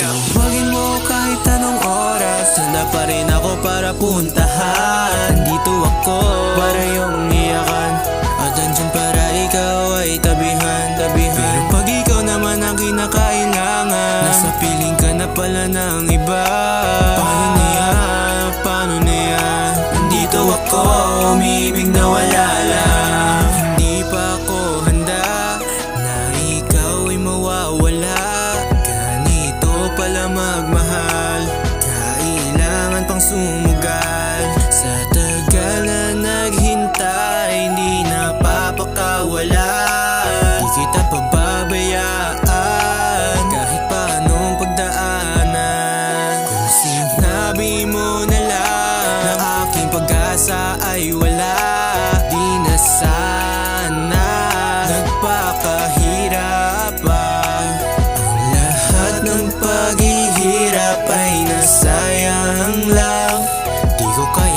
up Tawagin mo kahit anong oras Handa pa rin ako para puntahan. Dito ako para yung iyakan. At andyan para ikaw ay tabihan, tabihan. Pero pag ikaw naman ang kinakailangan Nasa piling ka na pala ng sumugal. Sa tagal na naghintay Hindi napapakawala. Di kita pababayaan Kahit pa anong pagdaanan. Kung sinabi mo na lang Na aking pag-asa ay wala Di na sana Nagpakahirap pa. Ang lahat ng paghihirap Di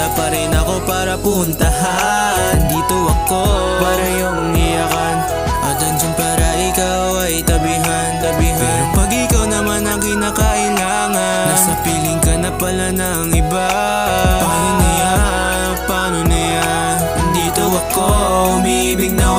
Naghahanap pa rin ako para puntahan. Dito ako para yung iyakan. At andyan para ikaw ay tabihan, tabihan. Pero pag ikaw naman ang kinakailangan Nasa piling ka na pala ng iba. Paano niya, paano niya? Nandito ako, umiibig na